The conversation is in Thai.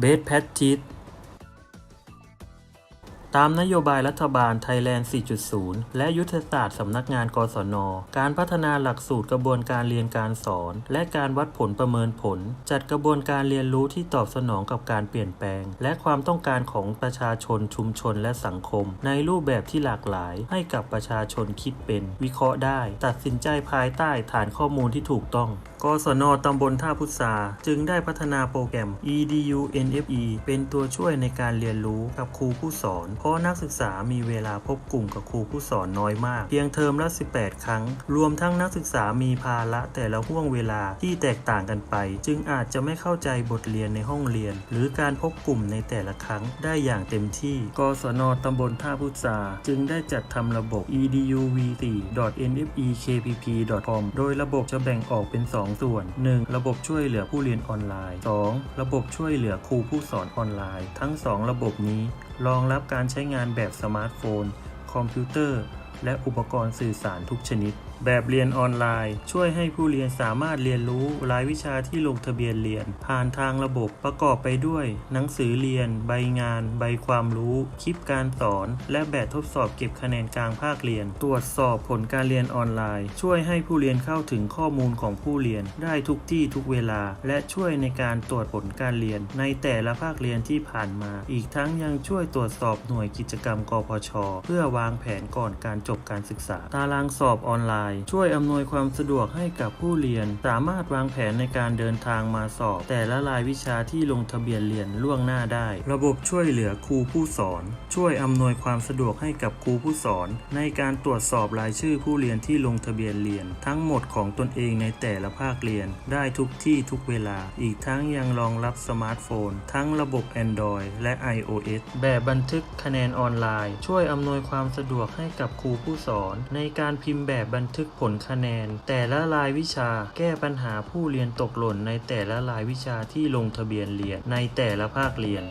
เบสแพททิส ตามนโยบายรัฐบาลไทยแลนด์ 4.0 และยุทธศาสตร์สำนักงานกศน การพัฒนาหลักสูตรกระบวนการเรียนการสอน และการวัดผลประเมินผล จัดกระบวนการเรียนรู้ที่ตอบสนองกับการเปลี่ยนแปลง และความต้องการของประชาชนชุมชนและสังคม ในรูปแบบที่หลากหลาย ให้กับประชาชนคิดเป็น วิเคราะห์ได้ ตัดสินใจภายใต้ฐานข้อมูลที่ถูกต้อง กศน ตำบลท่าพุทราจึงได้พัฒนาโปรแกรม EDU NFE เป็นตัวช่วยในการเรียนรู้กับครูผู้สอนเพราะนักศึกษามีเวลาพบกลุ่มกับครูผู้สอนน้อยมาก เพียงเทอมละ 18 ครั้ง รวมทั้งนักศึกษามีภาระแต่ละห่วงเวลาที่แตกต่างกันไป จึงอาจจะไม่เข้าใจบทเรียนในห้องเรียน หรือการพบกลุ่มในแต่ละครั้งได้อย่างเต็มที่ กศนตำบลท่าพุทราจึงได้จัดทำระบบ eduvt.nfekpp.com โดยระบบจะแบ่งออกเป็น 2 ส่วน 1. ระบบช่วยเหลือผู้เรียนออนไลน์ 2. ระบบช่วยเหลือครูผู้สอนออนไลน์ ทั้ง 2 ระบบนี้ รองรับการใช้งานแบบสมาร์ทโฟน คอมพิวเตอร์ และอุปกรณ์สื่อสารทุกชนิด แบบเรียนออนไลน์ ช่วยให้ผู้เรียนสามารถเรียนรู้รายวิชาที่ลงทะเบียนเรียน ผ่านทางระบบประกอบไปด้วย หนังสือเรียน ใบงาน ใบความรู้ คลิปการสอน และแบบทดสอบเก็บคะแนนกลางภาคเรียน ตรวจสอบผลการเรียนออนไลน์ ช่วยให้ผู้เรียนเข้าถึงข้อมูลของผู้เรียน ได้ทุกที่ทุกเวลา และช่วยในการตรวจผลการเรียน ในแต่ละภาคเรียนที่ผ่านมา อีกทั้งยังช่วยตรวจสอบหน่วยกิจกรรมกพช เพื่อวางแผนก่อนการจบการศึกษา ตารางสอบออนไลน์ช่วยอำนวยความสะดวกให้กับผู้เรียน สามารถวางแผนในการเดินทางมาสอบ แต่ละรายวิชาที่ลงทะเบียนเรียนล่วงหน้าได้ ระบบช่วยเหลือครูผู้สอน ช่วยอำนวยความสะดวกให้กับครูผู้สอน ในการตรวจสอบรายชื่อผู้เรียนที่ลงทะเบียนเรียน ทั้งหมดของตนเองในแต่ละภาคเรียน ได้ทุกที่ทุกเวลา อีกทั้งยังรองรับสมาร์ทโฟน ทั้งระบบ Android และ iOS แบบบันทึกคะแนนออนไลน์ ช่วยอำนวยความสะดวกให้กับครูผู้สอน ในการพิมพ์แบบบันทึกทึกผลคะแนน แต่ละรายวิชา แก้ปัญหาผู้เรียนตกหล่นในแต่ละรายวิชาที่ลงทะเบียนเรียนในแต่ละภาคเรียน